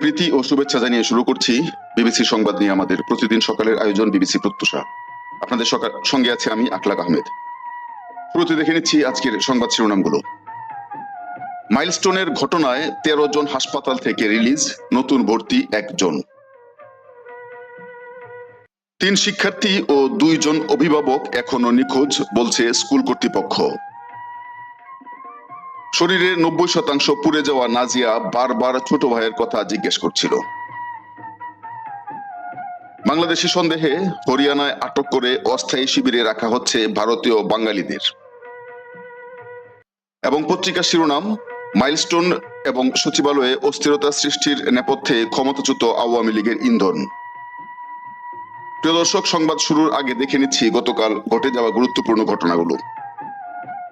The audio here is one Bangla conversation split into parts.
প্রীতি ও শুভেচ্ছা জানিয়ে শুরু করছি বিবিসি সংবাদ নিয়ে আমাদের প্রতিদিন সকালের আয়োজন বিবিসি প্রত্যুষা। আপনাদের সকাল সঙ্গে আছে আমি আকলাক আহমেদ। শুরুতে দেখে নিচ্ছি আজকের সংবাদ শিরোনামগুলো। মাইলস্টোনের ঘটনায় তেরো জন হাসপাতাল থেকে রিলিজ নতুন ভর্তি একজন। তিন শিক্ষার্থী ও দুইজন অভিভাবক এখনও নিখোঁজ, বলছে স্কুল কর্তৃপক্ষ। শরীরের নব্বই শতাংশ পুড়ে যাওয়া নাজিয়া বারবার ছোট ভাইয়ের কথা জিজ্ঞেস করছিল। বাংলাদেশি সন্দেহে হরিয়ানায় আটক করে অস্থায়ী শিবিরে রাখা হচ্ছে ভারতীয় বাঙালিদের। এবং পত্রিকার শিরোনাম, মাইলস্টোন এবং সচিবালয়ে অস্থিরতা সৃষ্টির নেপথ্যে ক্ষমতাচ্যুত আওয়ামী লীগের ইন্ধন। প্রিয় দর্শক, সংবাদ শুরুর আগে দেখে নিচ্ছি গতকাল ঘটে যাওয়া গুরুত্বপূর্ণ ঘটনাগুলো।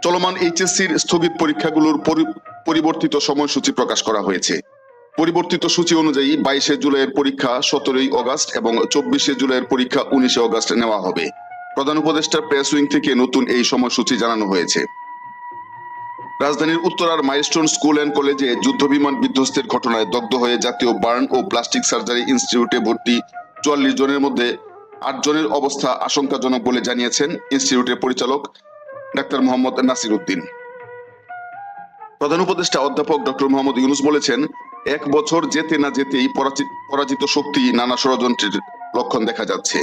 চলমান এইচএসসির স্থগিত পরীক্ষাগুলোর পরিবর্তিত সময়সূচি প্রকাশ করা হয়েছে। পরিবর্তিত সূচি অনুযায়ী বাইশে জুলাইয়ের পরীক্ষা সতেরোই অগস্ট এবং চব্বিশে জুলাইয়ের পরীক্ষা উনিশে অগস্ট নেওয়া হবে। প্রধান উপদেষ্টা প্রেস উইং থেকে নতুন এই সময়সূচি জানানো হয়েছে। রাজধানীর উত্তরার মাইলস্টোন স্কুল অ্যান্ড কলেজে যুদ্ধবিমান বিধ্বস্তের ঘটনায় দগ্ধ হয়ে জাতীয় বার্ন ও প্লাস্টিক সার্জারি ইনস্টিটিউটে ভর্তি চুয়াল্লিশ জনের মধ্যে আট জনের অবস্থা আশঙ্কাজনক বলে জানিয়েছেন ইনস্টিটিউটের পরিচালক ডাক্তার মোহাম্মদ নাসির উদ্দিন প্রধান উপদেষ্টা অধ্যাপক ডক্টর মোহাম্মদ ইউনুস বলেছেন, এক বছর যেতে না যেতেই পরাজিত শক্তি নানা ষড়যন্ত্রের লক্ষণ দেখা যাচ্ছে।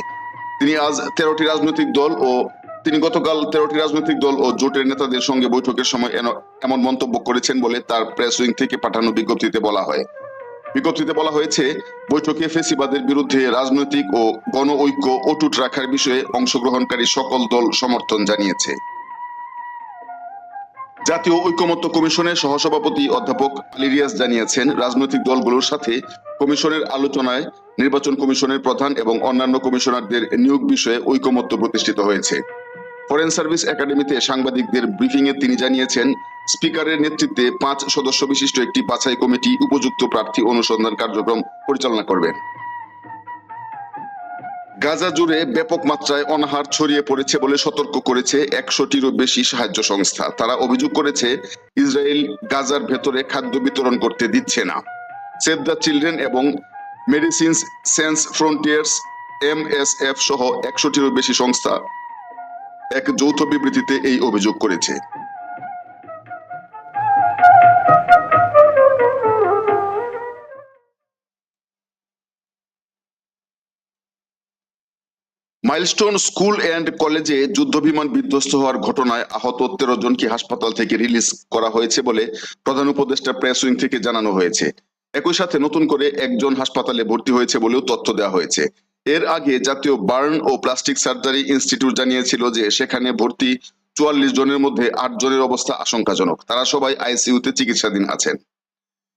তিনি আজ তেরোটি রাজনৈতিক দল ও তিনি গতকাল তেরোটি রাজনৈতিক দল ও জোটের নেতাদের সঙ্গে বৈঠকের সময় এমন মন্তব্য করেছেন বলে তার প্রেস উইং থেকে পাঠানো বিজ্ঞপ্তিতে বলা হয়। বিজ্ঞপ্তিতে বলা হয়েছে, বৈঠকে ফেসিবাদের বিরুদ্ধে রাজনৈতিক ও গণ ঐক্য অটুট রাখার বিষয়ে অংশগ্রহণকারী সকল দল সমর্থন জানিয়েছে। জাতীয় ঐকমত্য কমিশনের সহসভাপতি অধ্যাপক আলিরিয়াস জানিয়েছেন, রাজনৈতিক দলগুলোর সাথে কমিশনের আলোচনায় নির্বাচন কমিশনের প্রধান এবং অন্যান্য কমিশনারদের নিয়োগ বিষয়ে ঐকমত্য প্রতিষ্ঠিত হয়েছে। ফরেন সার্ভিস একাডেমিতে সাংবাদিকদের ব্রিফিং এ তিনি জানিয়েছেন, স্পিকারের নেতৃত্বে পাঁচ সদস্য বিশিষ্ট একটি বাছাই কমিটি উপযুক্ত প্রার্থী অনুসন্ধান কার্যক্রম পরিচালনা করবেন গাজা জুড়ে ব্যাপক মাত্রায় অনাহার ছড়িয়ে পড়েছে বলে সতর্ক করেছে একশোটিরও বেশি সাহায্য সংস্থা। তারা অভিযোগ করেছে, ইসরায়েল গাজার ভেতরে খাদ্য বিতরণ করতে দিচ্ছে না। সেভ দ্য চিলড্রেন এবং Medecins Sans Frontieres M S F সহ একশোটিরও বেশি সংস্থা এক যৌথ বিবৃতিতে এই অভিযোগ করেছে। মাইলস্টোন স্কুল অ্যান্ড কলেজে যুদ্ধবিমান বিধ্বস্ত হওয়ার ঘটনায় আহত তেরো জনকে হাসপাতাল থেকে রিলিজ করা হয়েছে বলে প্রধান উপদেষ্টা প্রেস উইং থেকে জানানো হয়েছে। একই সাথে নতুন করে একজন হাসপাতালে ভর্তি হয়েছে বলেও তথ্য দেওয়া হয়েছে। এর আগে জাতীয় বার্ন ও প্লাস্টিক সার্জারি ইনস্টিটিউট জানিয়েছিল যে সেখানে ভর্তি চুয়াল্লিশ জনের মধ্যে আট জনের অবস্থা আশঙ্কাজনক। তারা সবাই আইসিইউতে চিকিৎসাধীন আছেন।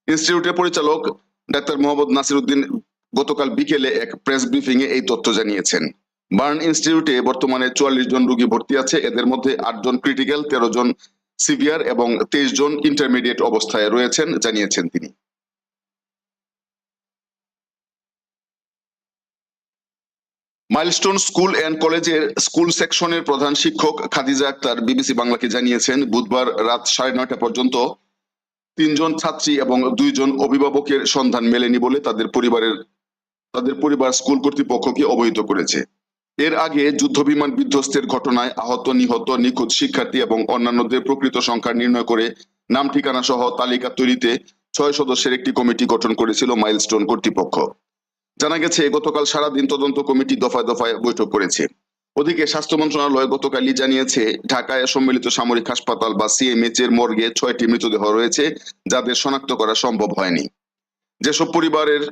ইনস্টিটিউটের পরিচালক ডাক্তার মোহাম্মদ নাসির উদ্দিন গতকাল বিকেলে এক প্রেস ব্রিফিং এ এই তথ্য জানিয়েছেন। বার্ন ইনস্টিটিউটে বর্তমানে চুয়াল্লিশ জন রোগী ভর্তি আছে। এদের মধ্যে আট জন ক্রিটিক্যাল তেরো জন সিভিয়ার এবং তেইশ জন ইন্টারমিডিয়েট অবস্থায় রয়েছেন, জানিয়েছেন তিনি। মাইলস্টোন স্কুল অ্যান্ড কলেজের স্কুল সেকশনের প্রধান শিক্ষক খাদিজা আক্তার বিবিসি বাংলাকে জানিয়েছেন, বুধবার রাত সাড়ে নয়টা পর্যন্ত তিনজন ছাত্রী এবং দুইজন অভিভাবকের সন্ধান মেলেনি বলে তাদের পরিবারের, তাদের পরিবার স্কুল কর্তৃপক্ষকে অবহিত করেছে। এর আগে যুদ্ধবিমান বিধ্বস্তের ঘটনায় আহত, নিহত, নিখোঁজ শিক্ষার্থী এবং অন্যান্যদের প্রকৃত সংখ্যা নির্ণয় করে নাম, ঠিকানা সহ তালিকা তৈরিতে ছয় সদস্যের একটি কমিটি গঠন করেছিল মাইলস্টোন কর্তৃপক্ষ। জানা গেছে, গতকাল সারাদিন তদন্ত কমিটি দফায় দফায় বৈঠক করেছে। ওদিকে স্বাস্থ্য মন্ত্রণালয় গতকালই জানিয়েছে, ঢাকায় সম্মিলিত সামরিক হাসপাতাল বা সিএমএইচ এর মর্গে ছয়টি মৃতদেহ রয়েছে যাদের শনাক্ত করা সম্ভব হয়নি। যেসব পরিবারের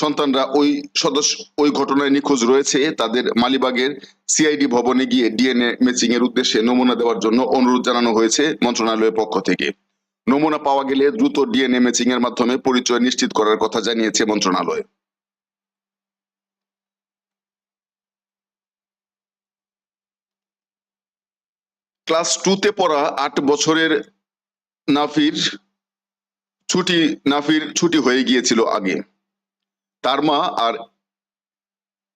সন্তানরা ওই সদস্য, ওই ঘটনায় নিখোঁজ রয়েছে। তাদের মালিবাগের সিআইডি ভবনে গিয়ে ডিএনএ ম্যাচিং এর উদ্দেশ্যে নমুনা দেওয়ার জন্য অনুরোধ জানানো হয়েছে মন্ত্রণালয়ের পক্ষ থেকে। নমুনা পাওয়া গেলে দ্রুত ডিএনএ ম্যাচিং এর মাধ্যমে পরিচয় নিশ্চিত করার কথা জানিয়েছে মন্ত্রণালয়। ক্লাস টুতে পড়া আট বছরের নাফির ছুটি নাফির ছুটি হয়ে গিয়েছিল আগে। তার মা আর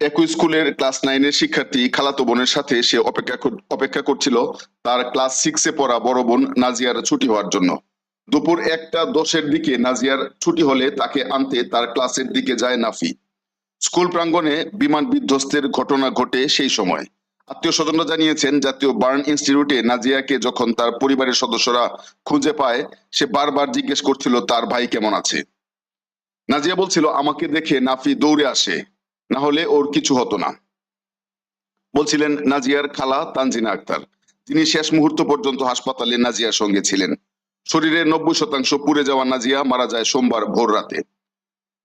একই স্কুলের ক্লাস নাইনের শিক্ষার্থী খালাতো বোনের সাথে সে অপেক্ষা অপেক্ষা করছিল তার ক্লাস সিক্সে পড়া বড় বোন নাজিয়ার ছুটি হওয়ার জন্য। দুপুর একটা দশের দিকে নাজিয়ার ছুটি হলে তাকে আনতে তার ক্লাসের দিকে যায় নাফি। স্কুল প্রাঙ্গণে বিমান বিধ্বস্তের ঘটনা ঘটে সেই সময়। আত্মীয় স্বজনরা জানিয়েছেন, জাতীয় বার্ন ইনস্টিটিউটে নাজিয়াকে যখন তার পরিবারের সদস্যরা খুঁজে পায়, সে বারবার জিজ্ঞেস করছিল, তার ভাই কেমন আছে? নাজিয়া বলছিল, আমাকে দেখে নাফি দৌড়ে আসে, না হলে ওর কিছু হতো না। বলছিলেন নাজিয়ার খালা তানজিনা আক্তার। তিনি শেষ মুহূর্ত পর্যন্ত হাসপাতালে নাজিয়ার সঙ্গে ছিলেন। শরীরের নব্বই শতাংশ পুড়ে যাওয়া নাজিয়া মারা যায় সোমবার ভোর রাতে।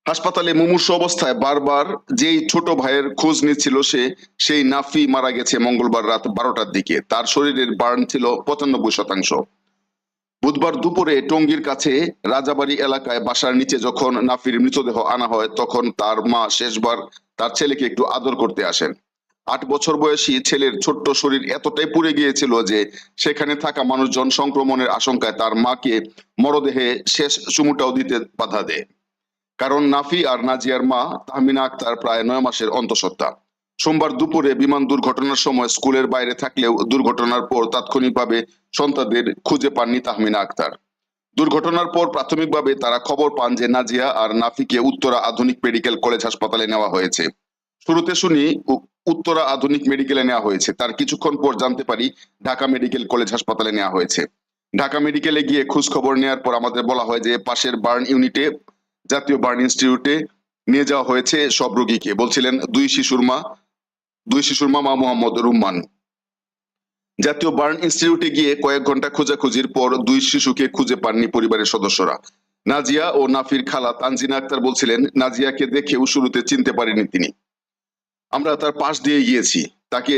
হাসপাতালে মুমূর্ষ অবস্থায় বারবার যেই ছোট ভাইয়ের খোঁজ নিচ্ছিল সে, সেই নাফি মারা গেছে মঙ্গলবার রাত বারোটার দিকে। তার শরীরের বার্ন ছিল পঁচানব্বই শতাংশ। বুধবার দুপুরে টঙ্গীর কাছে রাজাবাড়ি এলাকায় বাসার নিচে যখন নাফির মৃতদেহ আনা হয়, তখন তার মা শেষবার তার ছেলেকে একটু আদর করতে আসেন। আট বছর বয়সী ছেলের ছোট্ট শরীর এতটাই পুড়ে গিয়েছিল যে সেখানে থাকা মানুষজন সংক্রমণের আশঙ্কায় তার মাকে মরদেহে শেষ চুমুটাও দিতে বাধা দেয়। কারণ নাফি আর নাজিয়ার মা তাহমিনা আক্তার প্রায় নয় মাসের অন্তঃসত্ত্বা। সোমবার দুপুরে বিমান দুর্ঘটনার সময় স্কুলের বাইরে থাকলেও দুর্ঘটনার পর তাৎক্ষণিকভাবে সন্তানদের খুঁজে পাননি তাহমিনা আক্তার। দুর্ঘটনার পর প্রাথমিকভাবে তারা খবর পান যে নাজিয়া আর নাফিকে উত্তরা আধুনিক মেডিকেল কলেজ হাসপাতালে নেওয়া হয়েছে। শুরুতে শুনি উত্তরা আধুনিক মেডিকেলে নেওয়া হয়েছে। তার কিছুক্ষণ পর জানতে পারি ঢাকা মেডিকেল কলেজ হাসপাতালে নেওয়া হয়েছে। ঢাকা মেডিকেলে গিয়ে খোঁজ খবর নেওয়ার পর আমাদের বলা হয় যে পাশের বার্ন ইউনিটে, জাতীয় বার্ন ইনস্টিটিউটে নিয়ে যাওয়া হয়েছে সব রোগীকে। বলছিলেন, দুই শিশুর মা দুই শিশুর মামা মোহাম্মদ রুম্মান। জাতীয় বার্ন ইনস্টিটিউটে গিয়ে কয়েক ঘণ্টা খোঁজাখুঁজির পর দুই শিশুকে খুঁজে পাননি পরিবারের সদস্যরা। নাজিয়া ও নাফির খালা তানজিনা আক্তার বলছিলেন, নাজিয়াকে দেখেও শুরুতে চিনতে পারেনি তিনি। আমরা তার পাশ দিয়ে গিয়েছি, তাকে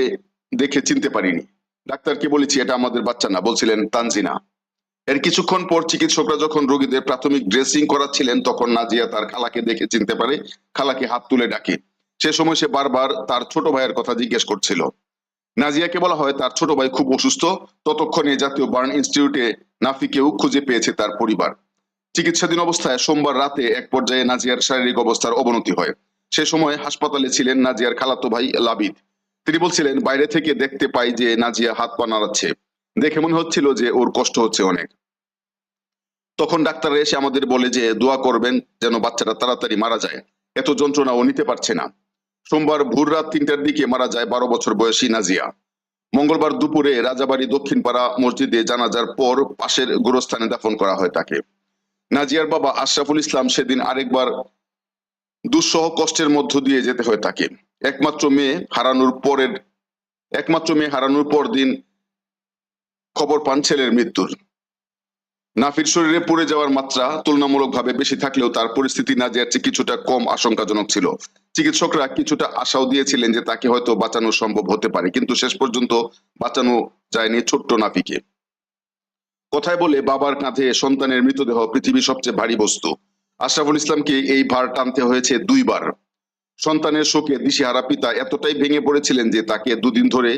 দেখে চিনতে পারিনি। ডাক্তারকে বলেছি, এটা আমাদের বাচ্চা না, বলছিলেন তানজিনা। এর কিছুক্ষণ পর চিকিৎসকরা যখন রোগীদের প্রাথমিক ড্রেসিং করাচ্ছিলেন, তখন নাজিয়া তার খালাকে দেখে চিনতে পারে, খালাকে হাত তুলে ডাকে। সে সময় সে বারবার তার ছোট ভাইয়ের কথা জিজ্ঞেস করছিল। নাজিয়াকে বলা হয় তার ছোট ভাই খুব অসুস্থ। ততক্ষণে জাতীয় বার্ন ইনস্টিটিউটে নাফিকেও খুঁজে পেয়েছে তার পরিবার। চিকিৎসাধীন অবস্থায় সোমবার রাতে এক পর্যায়ে নাজিয়ার শারীরিক অবস্থার অবনতি হয়। সে সময় হাসপাতালে ছিলেন নাজিয়ার খালাতো ভাই লাবিদ। তিনি বলছিলেন, বাইরে থেকে দেখতে পাই যে নাজিয়া হাত পা নাড়াচ্ছে। দেখে মনে হচ্ছিল যে ওর কষ্ট হচ্ছে অনেক। তখন ডাক্তাররা এসে আমাদের বলে যে, দোয়া করবেন যেন বাচ্চাটা তাড়াতাড়ি মারা যায়। এত যন্ত্রণা ও নিতে পারছে না। সোমবার ভোর রাত তিনটার দিকে মারা যায় বারো বছর বয়সী নাজিয়া। মঙ্গলবার দুপুরে রাজাবাড়ি দক্ষিণপাড়া মসজিদে জানাজার পর পাশের গোরস্থানে দাফন করা হয় তাকে। নাজিয়ার বাবা আশরাফুল ইসলাম সেদিন আরেকবার দুঃসহ কষ্টের মধ্য দিয়ে যেতে হয় তাকে। একমাত্র মেয়ে হারানোর পরের, একমাত্র মেয়ে হারানোর পর দিন খবর পান ছেলের মৃত্যুর। নাফির শরীরে পড়ে যাওয়ার মাত্রা তুলনামূলকভাবে বেশি থাকলেও তার পরিস্থিতি নাজিয়ার চেয়ে কিছুটা কম আশঙ্কাজনক ছিল। চিকিৎসকরা কিছুটা আশাও দিয়েছিলেন যে তাকে হয়তো বাঁচানো সম্ভব হতে পারে, কিন্তু শেষ পর্যন্ত বাঁচানো যায়নি ছোট্ট নাফিকে। কথায় বলে বাবার কাঁধে সন্তানের মৃতদেহ পৃথিবীর সবচেয়ে ভারী বস্তু। আশরাফুল ইসলামকে এই ভার টানতে হয়েছে দুইবার। সন্তানের শোকে দিশেহারা পিতা এতটাই ভেঙে পড়েছিলেন যে তাকে দুদিন ধরে,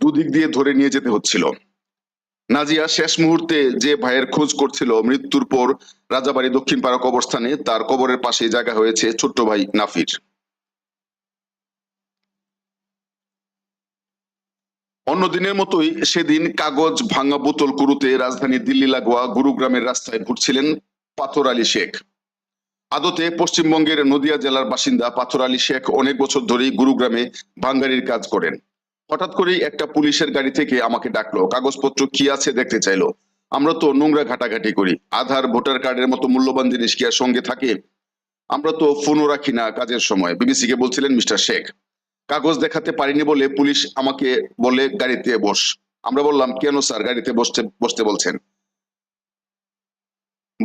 দুদিক দিয়ে ধরে নিয়ে যেতে হচ্ছিল। নাজিয়া শেষ মুহূর্তে যে ভাইয়ের খোঁজ করছিল, মৃত্যুর পর রাজাবাড়ি দক্ষিণ পাড়া কবরস্থানে তার কবরের পাশে জায়গা হয়েছে ছোট্ট ভাই নাফির। অন্য দিনের মতোই সেদিন কাগজ ভাঙা বোতল কুরুতে রাজধানী দিল্লি লাগোয়া গুরুগ্রামের রাস্তায় ঘুরছিলেন পাথর আলী শেখ। আদতে পশ্চিমবঙ্গের নদিয়া জেলার বাসিন্দা পাথর আলী শেখ অনেক বছর ধরেই গুরুগ্রামে ভাঙ্গারির কাজ করেন। হঠাৎ করেই একটা পুলিশের গাড়ি থেকে আমাকে ডাকলো। কাগজপত্র কি আছে দেখতে চাইলো। আমরা তো নোংরা ঘাটাঘাটি করি। আধার, ভোটার কার্ডের মতো মূল্যবান জিনিস কি আর সঙ্গে থাকে? আমরা তো ফোনও রাখি না কাজের সময়। বিবিসি কে বলছিলেন মিস্টার শেখ। কাগজ দেখাতে পারিনি বলে পুলিশ আমাকে বলে গাড়িতে বস। আমরা বললাম, কেন স্যার গাড়িতে বসতে বসতে বলছেন?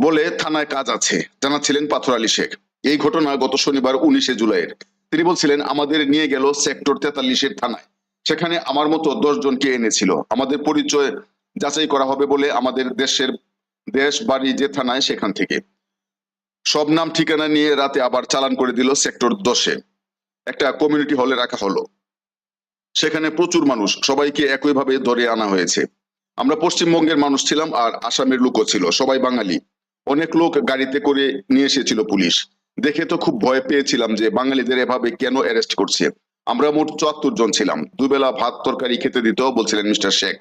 বলে, থানায় কাজ আছে। জানাচ্ছিলেন পাথর আলী শেখ। এই ঘটনা গত শনিবার উনিশে জুলাইয়ের। তিনি বলছিলেন, আমাদের নিয়ে গেল সেক্টর তেতাল্লিশের থানায়। সেখানে আমার মতো দশ জনকে এনেছিল। আমাদের পরিচয় যাচাই করা হবে বলে আমাদের দেশের দেশ বাড়ি যে থানায় সেখান থেকে। সব নাম ঠিকানা নিয়ে রাতে আবার চালান করে দিল সেক্টর দশে। একটা কমিউনিটি হলে রাখা হলো। সেখানে প্রচুর মানুষ, সবাইকে একইভাবে ধরে আনা হয়েছে। আমরা পশ্চিমবঙ্গের মানুষ ছিলাম আর আসামের লোকও ছিল, সবাই বাঙালি। অনেক লোক গাড়িতে করে নিয়ে এসেছিল পুলিশ। দেখে তো খুব ভয় পেয়েছিলাম যে বাঙালিদের এভাবে কেন অ্যারেস্ট করছে। আমরা মোট চুয়াত্তর জন ছিলাম। দুবেলা ভাত তরকারি খেতে দিত বলছিলেন মিস্টার শেখ।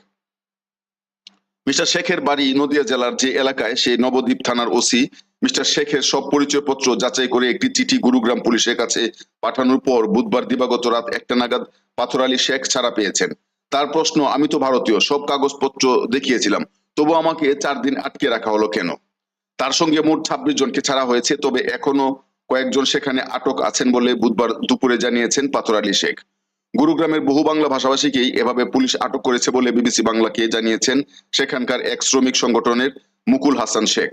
মিস্টার শেখের বাড়ি নদিয়া জেলার যে এলাকায়, সেই নবদ্বীপ থানার ওসি মিস্টার শেখের সব পরিচয়পত্র যাচাই করে একটি চিঠি গুরুগ্রাম পুলিশের কাছে পাঠানোর পর বুধবার দিবাগত রাত একটা নাগাদ পাথর আলী শেখ ছাড়া পেয়েছেন। তার প্রশ্ন, আমি তো ভারতীয়, সব কাগজপত্র দেখিয়েছিলাম। তবু আমাকে চার দিন আটকে রাখা হলো কেন? তার সঙ্গে মোট ছাব্বিশ জনকে ছাড়া হয়েছে, তবে এখনও কয়েকজন সেখানে আটক আছেন বলে বুধবার দুপুরে জানিয়েছেন পাথর আলী শেখ। গুরুগ্রামের বহু বাংলা ভাষাভাষীকেই এভাবে পুলিশ আটক করেছে বলে বিবিসি বাংলাকে জানিয়েছেন সেখানকার এক শ্রমিক সংগঠনের মুকুল হাসান শেখ।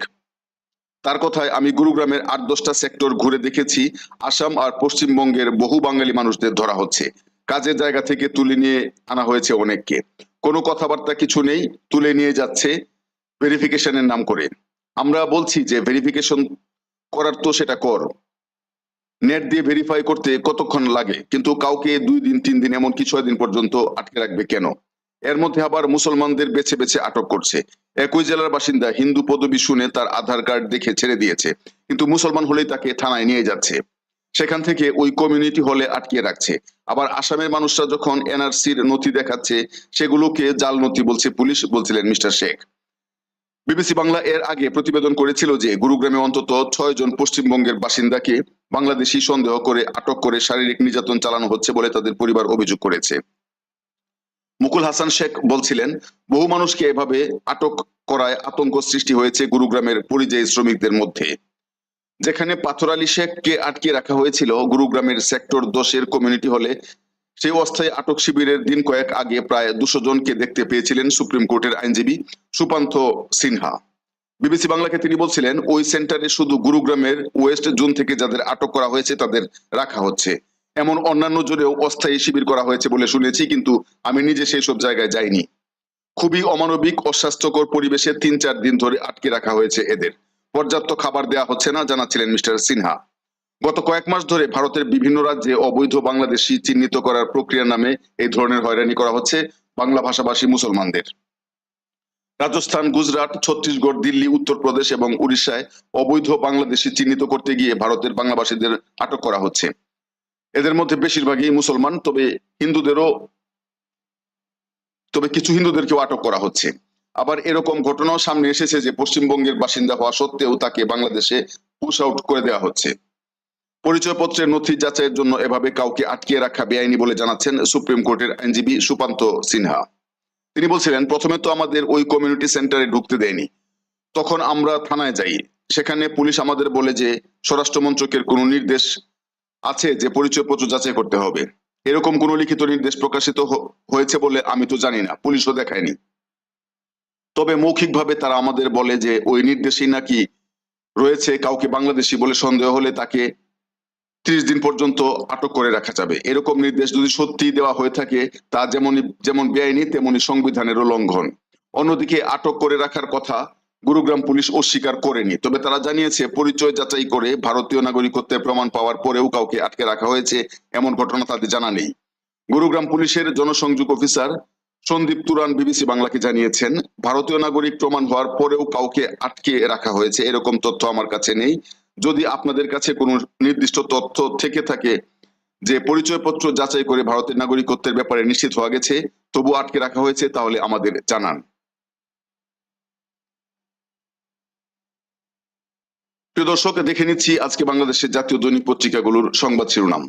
তার কথায়, আমি গুরুগ্রামের আট দশটা সেক্টর ঘুরে দেখেছি। আসাম আর পশ্চিমবঙ্গের বহু বাঙালি মানুষদের ধরা হচ্ছে। কাজের জায়গা থেকে তুলে নিয়ে আনা হয়েছে অনেককে। কোনো কথাবার্তা কিছু নেই। তুলে নিয়ে যাচ্ছে ভেরিফিকেশনের নাম করে। আমরা বলছি যে ভেরিফিকেশন করার তো সেটা কর। নেট দিয়ে ভেরিফাই করতে কতক্ষণ লাগে? কিন্তু কাউকে দুই দিন, তিন দিন, এমনকি ছয় দিন পর্যন্ত আটকে রাখবে কেন? এর মধ্যে আবার মুসলমানদের বেছে বেছে আটক করছে। একই জেলার বাসিন্দা হিন্দু পদবি শুনে তার আধার কার্ড দেখে ছেড়ে দিয়েছে, কিন্তু মুসলমান হলেই তাকে থানায় নিয়ে যাচ্ছে। সেখান থেকে ওই কমিউনিটি হলে আটকে রাখছে। আবার আসামের মানুষরা যখন এনআরসির নথি দেখাচ্ছে, সেগুলোকে জাল নথি বলছে পুলিশ, বলছিলেন মিস্টার শেখ। বিবিসি বাংলা এর আগে প্রতিবেদন করেছিল যে, গুরুগ্রামে অন্তত ছয় জন পশ্চিমবঙ্গের বাসিন্দাকে বাংলাদেশি সন্দেহ করে আটক করে শারীরিক নির্যাতন চালানো হচ্ছে বলে তাদের পরিবার অভিযোগ করেছে। মুকুল হাসান শেখ বলছিলেন, বহু মানুষকে এভাবে আটক করায় আতঙ্ক সৃষ্টি হয়েছে গুরুগ্রামের পরিযায়ী শ্রমিকদের মধ্যে। যেখানে পাথর আলী শেখকে আটকে রাখা হয়েছিল, গুরুগ্রামের সেক্টর দশের কমিউনিটি হলে সেই অস্থায়ী আটক শিবিরের দিন কয়েক আগে প্রায় দুশো জনকে দেখতে পেয়েছিলেন সুপ্রিম কোর্টের আইনজীবী সুপান্ত সিনহা। বিবিসি বাংলাকে তিনি বলছিলেন, ওই সেন্টারে শুধু গুরুগ্রামের ওয়েস্ট জোন থেকে যাদের আটক করা হয়েছে তাদের রাখা হচ্ছে। এমন অন্যান্য জোরেও অস্থায়ী শিবির করা হয়েছে বলে শুনেছি, কিন্তু আমি নিজে সেই সব জায়গায় যাইনি। খুবই অমানবিক, অস্বাস্থ্যকর পরিবেশে তিন চার দিন ধরে আটকে রাখা হয়েছে এদের। পর্যাপ্ত খাবার দেওয়া হচ্ছে না, জানাচ্ছিলেন মিস্টার সিনহা। গত কয়েক মাস ধরে ভারতের বিভিন্ন রাজ্যে অবৈধ বাংলাদেশি চিহ্নিত করার প্রক্রিয়ার নামে এই ধরনের হয়রানি করা হচ্ছে বাংলা ভাষাভাষী মুসলমানদের। রাজস্থান, গুজরাট, ছত্তিশগড়, দিল্লি, উত্তরপ্রদেশ এবং উড়িষ্যায় অবৈধ বাংলাদেশি চিহ্নিত করতে গিয়ে ভারতের বাংলাভাষীদের আটক করা হচ্ছে। এদের মধ্যে বেশিরভাগই মুসলমান, তবে হিন্দুদেরও, তবে কিছু হিন্দুদেরকেও আটক করা হচ্ছে। আবার এরকম ঘটনাও সামনে এসেছে যে পশ্চিমবঙ্গের বাসিন্দা হওয়া সত্ত্বেও তাকে বাংলাদেশে পুশ আউট করে দেওয়া হচ্ছে। পরিচয়পত্রের নথি যাচাইয়ের জন্য এভাবে কাউকে আটকিয়ে রাখা বেআইনি বলে জানাচ্ছেন সুপ্রিম কোর্টের আইনজীবী সুপান্ত সিনহা। তিনি বলছিলেন, প্রথমে তো আমাদের ওই কমিউনিটি সেন্টারে ঢুকতে দেয়নি। তখন আমরা থানায় যাই। সেখানে পুলিশ আমাদের বলে যে, স্বরাষ্ট্র মন্ত্রকের কোনো নির্দেশ আছে যে পরিচয়পত্র যাচাই করতে হবে। এরকম কোনো লিখিত নির্দেশ প্রকাশিত হয়েছে বলে আমি তো জানি না। পুলিশও দেখায়নি। তবে মৌখিকভাবে তারা আমাদের বলে যে, ওই নির্দেশেই নাকি রয়েছে, কাউকে বাংলাদেশি বলে সন্দেহ হলে তাকে ত্রিশ দিন পর্যন্ত আটক করে রাখা যাবে। এরকম নির্দেশ যদি সত্যি দেওয়া হয়ে থাকে, তা যেমন যেমন বেআইনি তেমনি সংবিধানেরও লঙ্ঘন। অন্যদিকে আটক করে রাখার কথা গুরুগ্রাম পুলিশ অস্বীকার করেনি। তবে তারা জানিয়েছে, পরিচয় যাচাই করে ভারতীয় নাগরিকত্বের প্রমাণ পাওয়ার পরেও কাউকে আটকে রাখা হয়েছে, এমন ঘটনা তাদের জানা নেই। গুরুগ্রাম পুলিশের জনসংযোগ অফিসার সন্দীপ তুরান বিবিসি বাংলাকে জানিয়েছেন, ভারতীয় নাগরিক প্রমাণ হওয়ার পরেও কাউকে আটকে রাখা হয়েছে, এরকম তথ্য আমার কাছে নেই। যদি আপনাদের কাছে কোনো নির্দিষ্ট তথ্য থেকে থাকে যে পরিচয়পত্র যাচাই করে ভারতের নাগরিকত্বের ব্যাপারে নিশ্চিত হওয়া গেছে তবু আটকে রাখা হয়েছে, তাহলে আমাদের জানান। প্রিয় দর্শক, দেখে নিচ্ছি আজকে বাংলাদেশের জাতীয় দৈনিক পত্রিকাগুলোর সংবাদ শিরোনাম।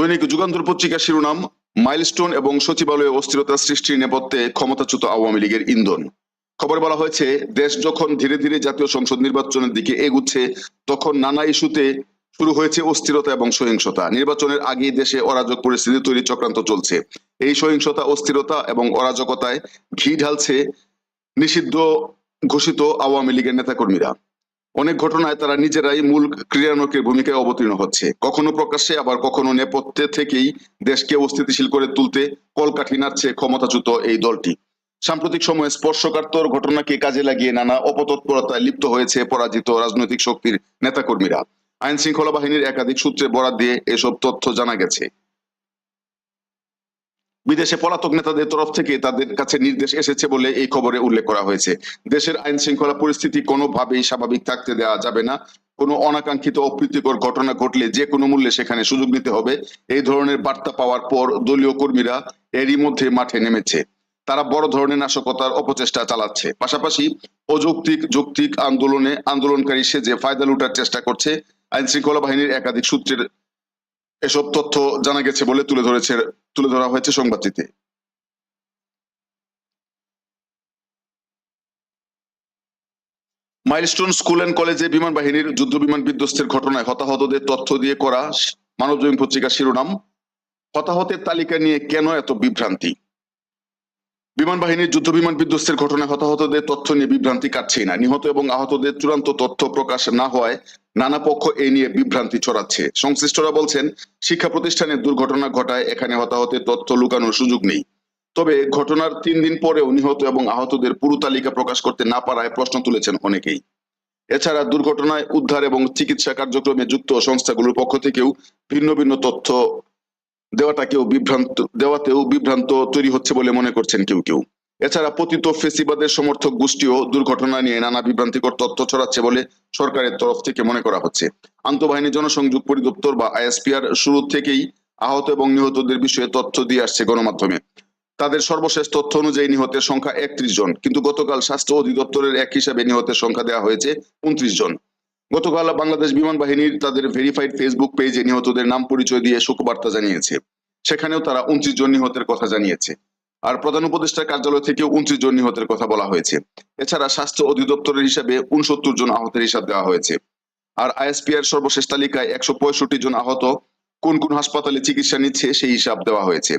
দৈনিক যুগান্তর পত্রিকার শিরোনাম, মাইলস্টোন এবং সচিবালয়ে অস্থিরতা সৃষ্টির নেপথ্যে ক্ষমতাচ্যুত আওয়ামী লীগের ইন্ধন। খবরে বলা হয়েছে, দেশ যখন ধীরে ধীরে জাতীয় সংসদ নির্বাচনের দিকে এগুচ্ছে, তখন নানা ইস্যুতে শুরু হয়েছে অস্থিরতা এবং সহিংসতা। নির্বাচনের আগেই দেশে অরাজক পরিস্থিতি তৈরি চক্রান্ত চলছে। এই সহিংসতা, অস্থিরতা এবং অরাজকতায় ঘি ঢালছে নিষিদ্ধ ঘোষিত আওয়ামী লীগের নেতাকর্মীরা। অনেক ঘটনায় তারা নিজেরাই মূল ক্রিয়ানকের ভূমিকায় অবতীর্ণ হচ্ছে। কখনো প্রকাশ্যে, আবার কখনো নেপথ্যে থেকেই দেশকে অস্থিতিশীল করে তুলতে কলকাঠি নাড়ছে ক্ষমতাচ্যুত এই দলটি। সাম্প্রতিক সময়ে স্পর্শকাতর ঘটনাকে কাজে লাগিয়ে নানা অপতৎপরতায় লিপ্ত হয়েছে পরাজিত রাজনৈতিক শক্তির নেতাকর্মীরা। আইন শৃঙ্খলা বাহিনীর একাধিক সূত্রে বরাদ দিয়ে এসব তথ্য জানা গেছে। বিদেশে পলাতক নেতাদের তরফ থেকে তাদের কাছে নির্দেশ এসেছে বলে এই খবরে উল্লেখ করা হয়েছে। দেশের আইন শৃঙ্খলা পরিস্থিতি কোনোভাবেই স্বাভাবিক থাকতে দেওয়া যাবে না। কোনো অনাকাঙ্ক্ষিত অপ্রীতিকর ঘটনা ঘটলে যে কোনো মূল্যে সেখানে সুযোগ নিতে হবে। এই ধরনের বার্তা পাওয়ার পর দলীয় কর্মীরা এরই মধ্যে মাঠে নেমেছে। তারা বড় ধরনের নাশকতার অপচেষ্টা চালাচ্ছে। পাশাপাশি অযৌক্তিক, যৌক্তিক আন্দোলনে আন্দোলনকারী সেজে ফায়দা লুটার চেষ্টা করছে। আইন শৃঙ্খলা বাহিনীর একাধিক সূত্রের এসব তথ্য জানা গেছে বলে তুলে ধরেছে তুলে ধরা হয়েছে সংবাদটিতে। মাইলস্টোন স্কুল অ্যান্ড কলেজে বিমান বাহিনীর যুদ্ধ বিমান বিধ্বস্তের ঘটনায় হতাহতদের তথ্য দিয়ে করা মানবজমিন পত্রিকার শিরোনাম, হতাহতের তালিকা নিয়ে কেন এত বিভ্রান্তি? বিমান বাহিনীর যুদ্ধ বিমান বিধ্বস্তের ঘটনায় হতাহতদের তথ্য নিয়ে বিভ্রান্তি কাটছেই না। নিহত এবং আহতদের চূড়ান্ত তথ্য প্রকাশ না হওয়ায় নানা পক্ষ এ নিয়ে বিভ্রান্তি ছড়াচ্ছে। সংশ্লিষ্টরা বলছেন, শিক্ষা প্রতিষ্ঠানে দুর্ঘটনা ঘটায়, এখানে হতাহতের তথ্য লুকানোর সুযোগ নেই। তবে ঘটনার তিন দিন পরেও নিহত এবং আহতদের পুরো তালিকা প্রকাশ করতে না পারায় প্রশ্ন তুলেছেন অনেকেই। এছাড়া দুর্ঘটনায় উদ্ধার এবং চিকিৎসা কার্যক্রমে যুক্ত সংস্থাগুলোর পক্ষ থেকেও ভিন্ন ভিন্ন তথ্য দেওয়াটাকেও বিভ্রান্ত, দেওয়াতেও বিভ্রান্ত তৈরি হচ্ছে বলে মনে করছেন কেউ কেউ। এছাড়া পতিত ফেসিবাদের সমর্থক গোষ্ঠীও দুর্ঘটনা নিয়ে নানা বিভ্রান্তিকর তথ্য ছড়াচ্ছে বলে সরকারের তরফ থেকে মনে করা হচ্ছে। আন্তঃবাহিনী জনসংযোগ পরিদপ্তর বা আইএসপিআর শুরু থেকেই আহত এবং নিহতদের বিষয়ে তথ্য দিয়ে আসছে গণমাধ্যমে। তাদের সর্বশেষ তথ্য অনুযায়ী নিহতের সংখ্যা একত্রিশ জন, কিন্তু গতকাল স্বাস্থ্য অধিদপ্তরের এক হিসাবে নিহতের সংখ্যা দেওয়া হয়েছে উনত্রিশ জন। গতকাল বাংলাদেশ বিমান বাহিনীর তাদের ভেরিফাইড ফেসবুক পেজে নিহতদের নাম পরিচয় দিয়ে শোকবার্তা জানিয়েছে। সেখানেও তারা উনত্রিশ জন নিহতের কথা জানিয়েছে। আর প্রধান উপদেষ্টার কার্যালয় থেকেও উনত্রিশ জন নিহতের কথা বলা হয়েছে। এছাড়া স্বাস্থ্য অধিদপ্তরের হিসাবে উনসত্তর জন আহতের হিসাব দেওয়া হয়েছে। আর আইএসপিআর সর্বশেষ তালিকায় একশো পঁয়ষট্টি জন আহত, কোন কোন হাসপাতালে চিকিৎসা নিচ্ছে সেই হিসাব দেওয়া হয়েছে।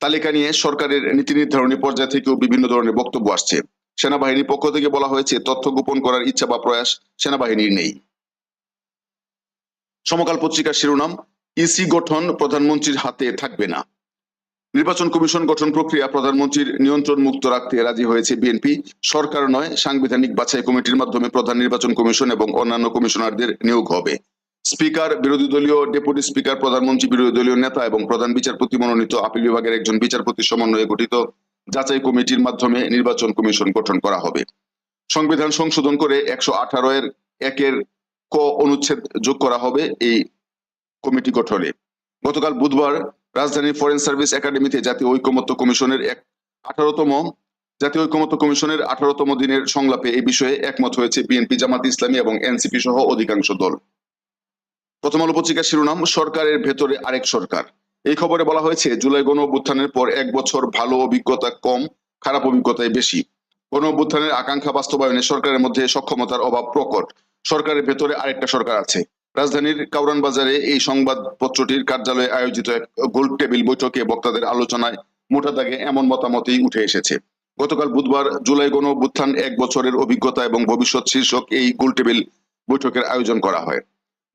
তালিকা নিয়ে সরকারের নীতি নির্ধারণী পর্যায় থেকেও বিভিন্ন ধরনের বক্তব্য আসছে। সেনাবাহিনীর পক্ষ থেকে বলা হয়েছে, তথ্য গোপন করার ইচ্ছা বা প্রয়াস সেনাবাহিনীর নেই। সমকাল পত্রিকার শিরোনাম, ইসি গঠন প্রধানমন্ত্রীর হাতে থাকবে না। নির্বাচন কমিশন গঠন প্রক্রিয়া প্রধানমন্ত্রীর নিয়ন্ত্রণ মুক্ত রাখতে রাজি হয়েছে বিএনপি। সরকার নয়, সাংবিধানিক বাছাই কমিটির মাধ্যমে প্রধান নির্বাচন কমিশন এবং অন্যান্য কমিশনারদের নিয়োগ হবে। স্পিকার, বিরোধী দলীয় ডেপুটি স্পিকার, প্রধানমন্ত্রী, বিরোধী দলীয় নেতা এবং প্রধান বিচারপতি মনোনীত আপিল বিভাগের একজন বিচারপতি সমন্বয়ে গঠিত যাচাই কমিটির মাধ্যমে নির্বাচন কমিশন গঠন করা হবে। সংবিধান সংশোধন করে একশো আঠারো এর একের ক অনুচ্ছেদ যোগ করা হবে এই কমিটি গঠনে। গতকাল বুধবার রাজধানীর ফরেন সার্ভিস একাডেমিতে জাতীয় ঐকমত্য কমিশনের এক আঠারোতম জাতীয় ঐক্যমত্য কমিশনের আঠারোতম দিনের সংলাপে এই বিষয়ে একমত হয়েছে বিএনপি, জামাত ইসলামী এবং এনসিপি সহ অধিকাংশ দল। প্রথম আলো পত্রিকার শিরোনাম, সরকারের ভেতরে আরেক সরকার। এই খবরে বলা হয়েছে, জুলাই গণ অভ্যুত্থানের পর এক বছর ভালো অভিজ্ঞতা কম, খারাপ অভিজ্ঞতায় বেশি। গণ অভ্যুত্থানের আকাঙ্ক্ষা বাস্তবায়নে সরকারের মধ্যে সক্ষমতার অভাব প্রকট। সরকারের ভেতরে আরেকটা সরকার আছে। রাজধানীর কাউরান বাজারে এই সংবাদপত্রটির কার্যালয়ে আয়োজিত এক গোল টেবিল বৈঠকে বক্তাদের আলোচনায় মোটা দাগে এমন মতামতই উঠে এসেছে। গতকাল বুধবার জুলাই গণ অভ্যুত্থান এক বছরের অভিজ্ঞতা এবং ভবিষ্যৎ শীর্ষক এই গোল টেবিল বৈঠকের আয়োজন করা হয়।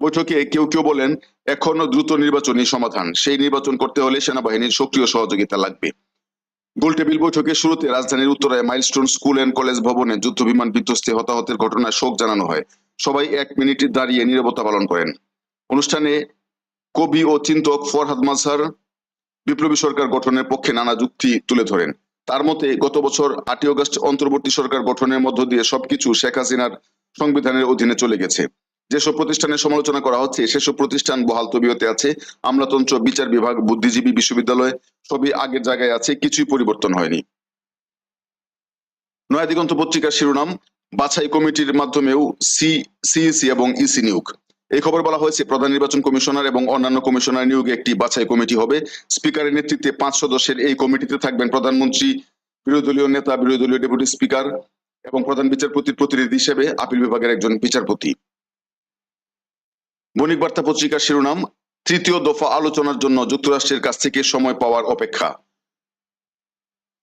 বৈঠকে কেউ কেউ বলেন, এখনও দ্রুত নির্বাচনী সমাধান। সেই নির্বাচন করতে হলে সেনাবাহিনীর সক্রিয় সহযোগিতা লাগবে। গোলটেবিল বৈঠকে শুরুতে রাজধানীর উত্তরায় মাইলস্টোন স্কুল অ্যান্ড কলেজ ভবনে যুদ্ধ বিমান বিধ্বস্তে হতাহতের ঘটনায় শোক জানানো হয়। সবাই এক মিনিট দাঁড়িয়ে নীরবতা পালন করেন। অনুষ্ঠানে কবি ও চিন্তক ফরহাদ মাজহার বিপ্লবী সরকার গঠনের পক্ষে নানা যুক্তি তুলে ধরেন। তার মতে, গত বছর আটই অগস্ট অন্তর্বর্তী সরকার গঠনের মধ্য দিয়ে সবকিছু শেখ হাসিনার সংবিধানের অধীনে চলে গেছে। যেসব প্রতিষ্ঠানের সমালোচনা করা হচ্ছে, সেসব প্রতিষ্ঠান বহাল তবিয়তে আছে। আমলাতন্ত্র, বিচার বিভাগ, বুদ্ধিজীবী বিশ্ববিদ্যালয় সবই আগের জায়গায় আছে, কিছুই পরিবর্তন হয়নি। নয়া দিগন্ত পত্রিকার শিরোনাম, বাছাই কমিটির মাধ্যমেও সি, সিইসি এবং ইসি নিয়োগ। এই খবর বলা হয়েছে, প্রধান নির্বাচন কমিশনার এবং অন্যান্য কমিশনার নিয়োগে একটি বাছাই কমিটি হবে। স্পিকারের নেতৃত্বে পাঁচ সদস্যের এই কমিটিতে থাকবেন প্রধানমন্ত্রী বিরোধী দলীয় নেতা বিরোধী দলীয় ডেপুটি স্পিকার এবং প্রধান বিচারপতির প্রতিনিধি হিসেবে আপিল বিভাগের একজন বিচারপতি। বণিক বার্তা পত্রিকার শিরোনাম, তৃতীয় দফা আলোচনার জন্য যুক্তরাষ্ট্রের কাছ থেকে সময় পাওয়ার অপেক্ষা।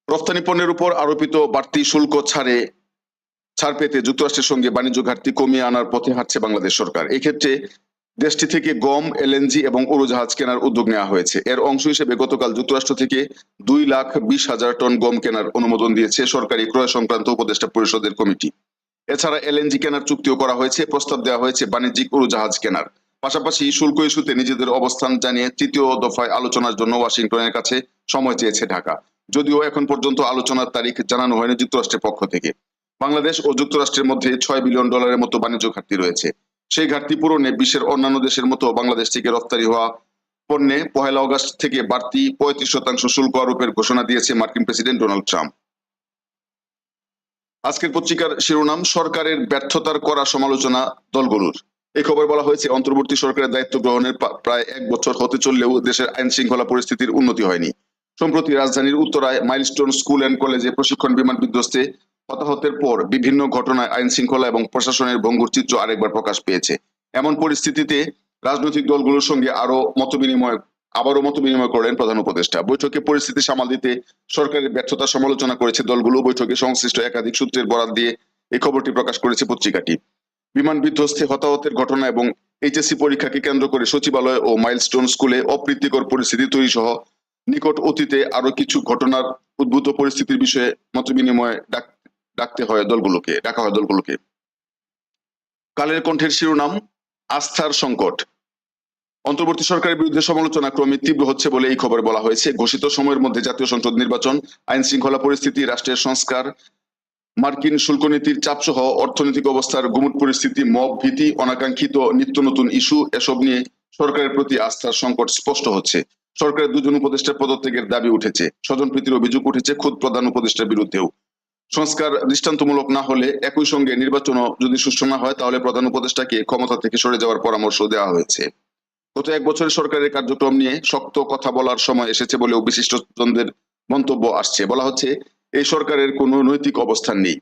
রপ্তানি পণ্যের উপর আরোপিত বাড়তি শুল্ক ছাড়ে, ছাড় পেতে যুক্তরাষ্ট্রের সঙ্গে বাণিজ্য ঘাটতি কমিয়ে আনার পথে হাঁটছে বাংলাদেশ সরকার। এক্ষেত্রে দেশটি থেকে গম, এলএনজি এবং উড়োজাহাজ কেনার উদ্যোগ নেওয়া হয়েছে। এর অংশ হিসেবে গতকাল যুক্তরাষ্ট্র থেকে দুই লাখ বিশ হাজার টন গম কেনার অনুমোদন দিয়েছে সরকারি ক্রয় সংক্রান্ত উপদেষ্টা পরিষদের কমিটি। এছাড়া এলএনজি কেনার চুক্তিও করা হয়েছে, প্রস্তাব দেওয়া হয়েছে বাণিজ্যিক উড়োজাহাজ কেনার। পাশাপাশি শুল্ক ইস্যুতে নিজেদের অবস্থান জানিয়ে তৃতীয় দফায় আলোচনার জন্য ওয়াশিংটনের কাছে সময় চেয়েছে ঢাকা। যদিও এখন পর্যন্ত আলোচনার তারিখ জানানো হয়নি যুক্তরাষ্ট্রের পক্ষ থেকে। বাংলাদেশ ও যুক্তরাষ্ট্রের মধ্যে ছয় বিলিয়ন ডলারের মতো বাণিজ্য ঘাটতি রয়েছে। সেই ঘাটতি পূরণে বিশ্বের অন্যান্য দেশের মতো বাংলাদেশ থেকে রপ্তানি হওয়া পণ্যে পহেলা অগস্ট থেকে বাড়তি পঁয়ত্রিশ শতাংশ শুল্ক আরোপের ঘোষণা দিয়েছে মার্কিন প্রেসিডেন্ট ডোনাল্ড ট্রাম্প। আজকের পত্রিকার শিরোনাম, সরকারের ব্যর্থতার করা সমালোচনা, দলগুলোর। এই খবর বলা হয়েছে, অন্তর্বর্তী সরকারের দায়িত্ব গ্রহণের প্রায় এক বছর হতে চললেও দেশের আইন শৃঙ্খলা পরিস্থিতির উন্নতি হয়নি। সম্প্রতি রাজধানীর উত্তরায় মাইলস্টোন স্কুল অ্যান্ড কলেজে প্রশিক্ষণ বিমান বিধ্বস্তে হতাহতের পর বিভিন্ন ঘটনায় আইন শৃঙ্খলা এবং প্রশাসনের ভঙ্গুর চিত্র আরেকবার প্রকাশ পেয়েছে। এমন পরিস্থিতিতে রাজনৈতিক দলগুলোর সঙ্গে আরও মতবিনিময় আবারও মত বিনিময় করলেন প্রধান উপদেষ্টা। বৈঠকে পরিস্থিতি সামাল দিতে সরকারের ব্যর্থতা সমালোচনা করেছে দলগুলো। বৈঠকে সংশ্লিষ্ট একাধিক সূত্রের বরাত দিয়ে এই খবরটি প্রকাশ করেছে পত্রিকাটি। বিমান বিধ্বস্তে হতাহতের ঘটনা এবং এইচএসসি পরীক্ষাকে কেন্দ্র করে সচিবালয় ও মাইলস্টোন স্কুলে অপ্রীতিকর পরিস্থিতি তৈরি সহ নিকট অতীতে আরও কিছু ঘটনার উদ্ভূত পরিস্থিতির বিষয়ে মত বিনিময় ডাক- ডাকতে হয় দলগুলোকে, ডাকা হয় দলগুলোকে। কালের কণ্ঠের শিরোনাম, আস্থার সংকট। অন্তর্বর্তী সরকারের বিরুদ্ধে সমালোচনা ক্রমে তীব্র হচ্ছে বলে এই খবরে বলা হয়েছে। ঘোষিত সময়ের মধ্যে জাতীয় সংসদ নির্বাচন আইন শৃঙ্খলা পরিস্থিতি, রাষ্ট্রের সংস্কার মার্কিন শুল্ক নীতির চাপসহ অর্থনৈতিক অবস্থার গুমুট পরিস্থিতি, মব, ভীতি, অনাকাঙ্ক্ষিত নিত্য নতুন ইস্যু, এসব নিয়ে সরকারের প্রতি আস্থার সংকট স্পষ্ট হচ্ছে। সরকারের দুজন উপদেষ্টার পদত্যাগের দাবি উঠেছে। স্বজনপ্রীতির অভিযোগ উঠেছে খোদ প্রধান উপদেষ্টার বিরুদ্ধেও। সংস্কার দৃষ্টান্তমূলক না হলে একই সঙ্গে নির্বাচনও যদি সুষ্ঠু না হয়, তাহলে প্রধান উপদেষ্টাকে ক্ষমতা থেকে সরে যাওয়ার পরামর্শ দেওয়া হয়েছে। গত এক বছরের সরকারের কার্যক্রম নিয়ে শক্ত কথা বলার সময় এসেছে বলেও বিশিষ্টজনদের মন্তব্য আসছে। বলা হচ্ছে এই সরকারের কোনো নৈতিক অবস্থান নেই।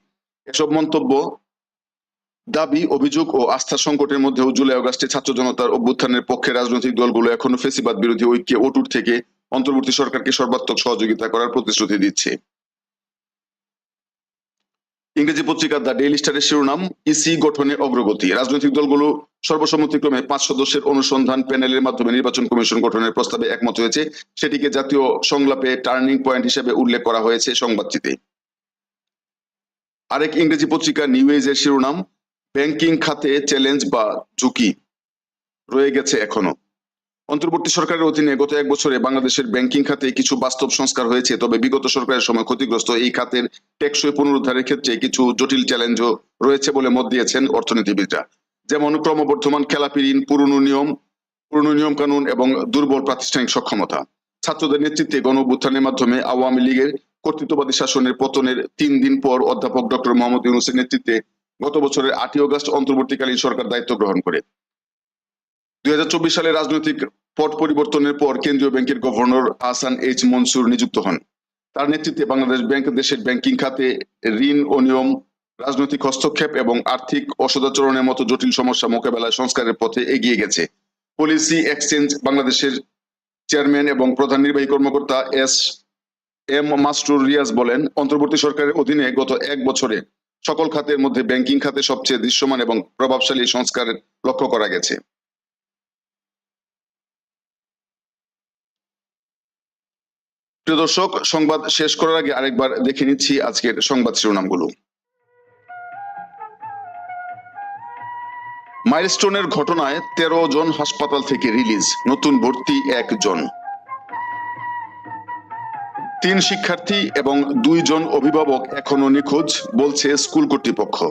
এসব মন্তব্য, দাবি, অভিযোগ ও আস্থা সংকটের মধ্যেও জুলাই আগস্টে ছাত্র জনতার অভ্যুত্থানের পক্ষে রাজনৈতিক দলগুলো এখনও ফেসিবাদ বিরোধী ঐক্যে অটুট থেকে অন্তর্বর্তী সরকারকে সর্বাত্মক সহযোগিতা করার প্রতিশ্রুতি দিচ্ছে। ইংরেজি পত্রিকা দ্য ডেইলি স্টারের শিরোনাম, ইসি গঠনে অগ্রগতি। রাজনৈতিক দলগুলো সর্বসম্মতিক্রমে পাঁচ সদস্যের অনুসন্ধান প্যানেলের মাধ্যমে নির্বাচন কমিশন গঠনের প্রস্তাবে একমত হয়েছে। সেটিকে জাতীয় সংলাপে টার্নিং পয়েন্ট হিসেবে উল্লেখ করা হয়েছে সংবাদটিতে। আরেক ইংরেজি পত্রিকা নিউ এজের শিরোনাম, ব্যাংকিং খাতে চ্যালেঞ্জ বা ঝুঁকি রয়ে গেছে এখনও। অন্তর্বর্তী সরকারের অধীনে গত এক বছরে বাংলাদেশের ব্যাংকিং খাতে কিছু বাস্তব সংস্কার হয়েছে, তবে বিগত সরকারের সময় ক্ষতিগ্রস্ত এই খাতের টেকসই পুনরুদ্ধারের ক্ষেত্রে কিছু জটিল চ্যালেঞ্জও রয়েছে বলে মত দিয়েছেন অর্থনীতিবিদরা। যেমন ক্রমবর্ধমান খেলাপি ঋণ পুরনো নিয়ম পুরনো নিয়ম কানুন এবং দুর্বল প্রাতিষ্ঠানিক সক্ষমতা। ছাত্রদের নেতৃত্বে গণ মাধ্যমে আওয়ামী লীগের কর্তৃত্ববাদী শাসনের পতনের তিন দিন পর অধ্যাপক ডক্টর মোহাম্মদ ইউনুসের নেতৃত্বে গত বছরের আটই অগস্ট অন্তর্বর্তীকালীন সরকার দায়িত্ব গ্রহণ করে। দুই হাজার চব্বিশ সালে রাজনৈতিক পট পরিবর্তনের পর কেন্দ্রীয় ব্যাংকের গভর্নর আহসান এইচ মনসুর নিযুক্ত হন। তার নেতৃত্বে বাংলাদেশ ব্যাংক দেশের ব্যাংকিং খাতে ঋণ ও নিয়ম রাজনৈতিক হস্তক্ষেপ এবং আর্থিক অসদাচরণের মতো জটিল সমস্যা মোকাবেলায় সংস্কারের পথে এগিয়ে গেছে। পলিসি এক্সচেঞ্জ বাংলাদেশের চেয়ারম্যান এবং প্রধান নির্বাহী কর্মকর্তা এস এম মাস্টুর রিয়াজ বলেন, অন্তর্বর্তী সরকারের অধীনে গত এক বছরে সকল খাতের মধ্যে ব্যাংকিং খাতে সবচেয়ে দৃশ্যমান এবং প্রভাবশালী সংস্কারের লক্ষ্য করা গেছে। প্রিয় দর্শক, সংবাদ শেষ করার আগে আরেকবার দেখে নিচ্ছি আজকের সংবাদ শিরোনামগুলো। মাইলস্টোনের ঘটনায় তেরো জন হাসপাতাল থেকে রিলিজ, নতুন ভর্তি একজন। তিন শিক্ষার্থী এবং দুইজন অভিভাবক এখনও নিখোঁজ, বলছে স্কুল কর্তৃপক্ষ।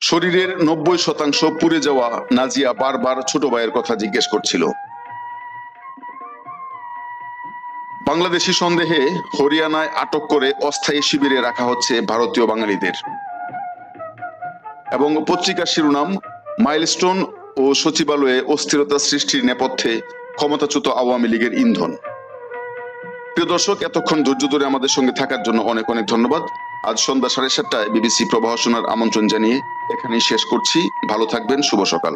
শরীরের নব্বই শতাংশ পুড়ে যাওয়া নাজিয়া বারবার ছোট ভাইয়ের কথা জিজ্ঞেস করছিল। বাংলাদেশি সন্দেহে হরিয়ানায় আটক করে অস্থায়ী শিবিরে রাখা হচ্ছে ভারতীয় বাঙালিদের। এবং পত্রিকার শিরোনাম, মাইলস্টোন ও সচিবালয়ে অস্থিরতা সৃষ্টির নেপথ্যে ক্ষমতাচ্যুত আওয়ামী লীগের ইন্ধন। প্রিয় দর্শক, এতক্ষণ ধৈর্য ধরে আমাদের সঙ্গে থাকার জন্য অনেক অনেক ধন্যবাদ। আজ সন্ধ্যা সাড়ে সাতটায় বিবিসি প্রবাহ শোনার আমন্ত্রণ জানিয়ে এখানেই শেষ করছি। ভালো থাকবেন, শুভ সকাল।